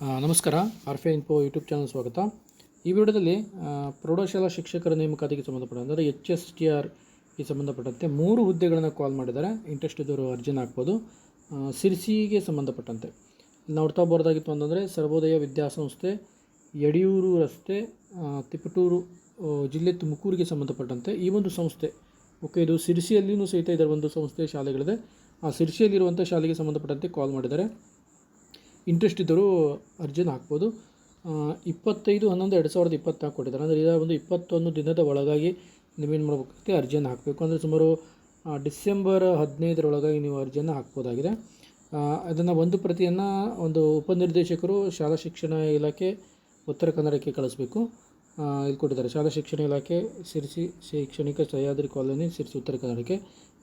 ನಮಸ್ಕಾರ. ಆರ್ಫೆ info YouTube channel ಸ್ವಾಗತ. ಈ ವಿಡಿಯೋದಲ್ಲಿ ಪ್ರೌಢಶಾಲಾ ಶಿಕ್ಷಕರ ನೇಮಕಾತಿಗೆ ಸಂಬಂಧಪಟ್ಟ ಅಂದರೆ ಎಚ್ ಎಸ್ ಟಿ ಆರ್ಗೆ ಸಂಬಂಧಪಟ್ಟಂತೆ ಮೂರು ಹುದ್ದೆಗಳನ್ನು ಕಾಲ್ ಮಾಡಿದ್ದಾರೆ. ಇಂಟ್ರೆಸ್ಟ್ ಇದ್ದವರು ಅರ್ಜಿನ ಹಾಕ್ಬೋದು. ಸಿರ್ಸಿಗೆ ಸಂಬಂಧಪಟ್ಟಂತೆ. ನೋಡ್ತಾ ಬರೋದಾಗಿತ್ತು ಅಂತಂದರೆ, ಸರ್ವೋದಯ ವಿದ್ಯಾಸಂಸ್ಥೆ, ಯಡಿಯೂರು ರಸ್ತೆ ತಿಪಟೂರು ಜಿಲ್ಲೆ ತುಮಕೂರಿಗೆ ಸಂಬಂಧಪಟ್ಟಂತೆ ಈ ಒಂದು ಸಂಸ್ಥೆ, ಓಕೆ, ಇದು ಸಿರ್ಸಿಯಲ್ಲಿಯೂ ಸಹಿತ ಇದರ ಒಂದು ಸಂಸ್ಥೆ ಶಾಲೆಗಳಿದೆ. ಆ ಸಿರ್ಸಿಯಲ್ಲಿರುವಂಥ ಶಾಲೆಗೆ ಸಂಬಂಧಪಟ್ಟಂತೆ ಕಾಲ್ ಮಾಡಿದ್ದಾರೆ. ಇಂಟ್ರೆಸ್ಟ್ ಇದ್ದರೂ ಅರ್ಜಿನ ಹಾಕ್ಬೋದು. ಇಪ್ಪತ್ತೈದು, ಹನ್ನೊಂದು, ಎರಡು ಸಾವಿರದ ಇಪ್ಪತ್ನಾಲ್ಕು ಕೊಟ್ಟಿದ್ದಾರೆ. ಅಂದರೆ ಇದರ ಒಂದು ಇಪ್ಪತ್ತೊಂದು ದಿನದ ಒಳಗಾಗಿ ನೀವೇನು ಮಾಡಬೇಕಾಗುತ್ತೆ ಅರ್ಜಿಯನ್ನು ಹಾಕಬೇಕು. ಅಂದರೆ ಸುಮಾರು ಡಿಸೆಂಬರ್ ಹದಿನೈದರೊಳಗಾಗಿ ನೀವು ಅರ್ಜಿಯನ್ನು ಹಾಕ್ಬೋದಾಗಿದೆ. ಅದನ್ನು ಒಂದು ಪ್ರತಿಯನ್ನು ಒಂದು ಉಪನಿರ್ದೇಶಕರು ಶಾಲಾ ಶಿಕ್ಷಣ ಇಲಾಖೆ ಉತ್ತರ ಕನ್ನಡಕ್ಕೆ ಕಳಿಸ್ಬೇಕು. ಇಲ್ಲಿ ಕೊಟ್ಟಿದ್ದಾರೆ. ಶಾಲಾ ಶಿಕ್ಷಣ ಇಲಾಖೆ ಸಿರಿಸಿ ಶೈಕ್ಷಣಿಕ ಸಹ್ಯಾದ್ರಿ ಕಾಲೋನಿ ಸಿರಿಸಿ ಉತ್ತರ ಕನ್ನಡಕ್ಕೆ.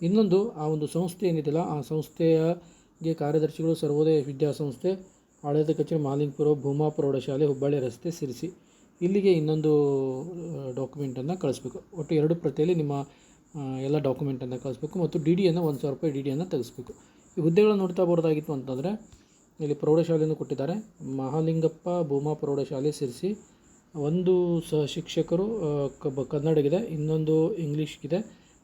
ಇನ್ನೊಂದು, ಆ ಒಂದು ಸಂಸ್ಥೆ ಏನಿದೆಯಲ್ಲ, ಆ ಸಂಸ್ಥೆಯಗೆ ಕಾರ್ಯದರ್ಶಿಗಳು ಸರ್ವೋದಯ ವಿದ್ಯಾಸಂಸ್ಥೆ ಆಡಳಿತ ಕಚೇರಿ ಮಾಲಿಂಗ್ಪುರ ಭೂಮಾ ಪ್ರೌಢಶಾಲೆ, ಹುಬ್ಬಳ್ಳಿ ರಸ್ತೆ ಸಿರಿಸಿ. ಇಲ್ಲಿಗೆ ಇನ್ನೊಂದು ಡಾಕ್ಯುಮೆಂಟನ್ನು ಕಳಿಸ್ಬೇಕು. ಒಟ್ಟು ಎರಡು ಪ್ರತಿಯಲ್ಲಿ ನಿಮ್ಮ ಎಲ್ಲ ಡಾಕ್ಯುಮೆಂಟನ್ನು ಕಳಿಸ್ಬೇಕು ಮತ್ತು ಡಿ ಡಿಯನ್ನು ಒಂದು ಸಾವಿರ ರೂಪಾಯಿ ಡಿ ಡಿಯನ್ನು ತೆಗೆಸ್ಬೇಕು. ಈ ಹುದ್ದೆಗಳನ್ನು ನೋಡ್ತಾ ಬರೋದಾಗಿತ್ತು ಅಂತಂದರೆ, ಇಲ್ಲಿ ಪ್ರೌಢಶಾಲೆಯನ್ನು ಕೊಟ್ಟಿದ್ದಾರೆ. ಮಹಾಲಿಂಗಪ್ಪ ಭೂಮಾ ಪ್ರೌಢಶಾಲೆ ಸಿರಿಸಿ, ಒಂದು ಸಹ ಶಿಕ್ಷಕರು ಕನ್ನಡಗಿದೆ, ಇನ್ನೊಂದು ಇಂಗ್ಲೀಷ್ಗಿದೆ,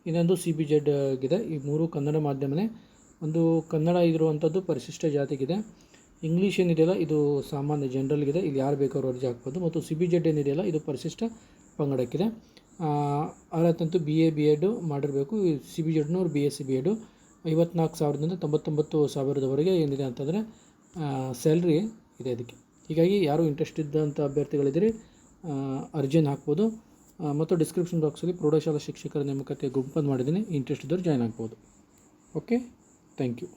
ಇನ್ನೊಂದು ಸಿ ಬಿ ಜೆಡ್ಗಿದೆ ಈ ಮೂರು ಕನ್ನಡ ಮಾಧ್ಯಮನೇ ಒಂದು ಕನ್ನಡ ಇರುವಂಥದ್ದು ಪರಿಶಿಷ್ಟ ಜಾತಿಗಿದೆ. ಇಂಗ್ಲೀಷ್ ಏನಿದೆಯಲ್ಲ, ಇದು ಸಾಮಾನ್ಯ ಜನರಲ್ಗಿದೆ ಇಲ್ಲಿ ಯಾರು ಬೇಕಾದ್ರೂ ಅರ್ಜಿ ಹಾಕ್ಬೋದು. ಮತ್ತು ಸಿ ಬಿ ಜೆಡ್ ಏನಿದೆಯಲ್ಲ, ಇದು ಪರಿಶಿಷ್ಟ ಪಂಗಡಕ್ಕಿದೆ. ಅರ್ಹತಂತೂ ಬಿ ಎ ಬಿ ಎಡ್ ಮಾಡಿರಬೇಕು. C B ಜೆಡ್ನವ್ರು B S C B Ed ಐವತ್ನಾಲ್ಕು ಸಾವಿರದಿಂದ ತೊಂಬತ್ತೊಂಬತ್ತು ಸಾವಿರದವರೆಗೆ ಏನಿದೆ ಅಂತಂದರೆ ಸ್ಯಾಲ್ರಿ ಇದೆ ಅದಕ್ಕೆ ಹೀಗಾಗಿ ಯಾರು ಇಂಟ್ರೆಸ್ಟ್ ಇದ್ದಂಥ ಅಭ್ಯರ್ಥಿಗಳಿದ್ದೀರಿ ಅರ್ಜಿಯನ್ನು ಹಾಕ್ಬೋದು. ಮತ್ತು ಡಿಸ್ಕ್ರಿಪ್ಷನ್ ಬಾಕ್ಸಲ್ಲಿ ಪ್ರೌಢಶಾಲಾ ಶಿಕ್ಷಕರ ನೇಮಕಾತಿ ಗುಂಪನ್ನು ಮಾಡಿದ್ದೀನಿ. ಇಂಟ್ರೆಸ್ಟ್ ಇದ್ದವ್ರು ಜಾಯ್ನ್ ಆಗ್ಬೋದು. Okay thank you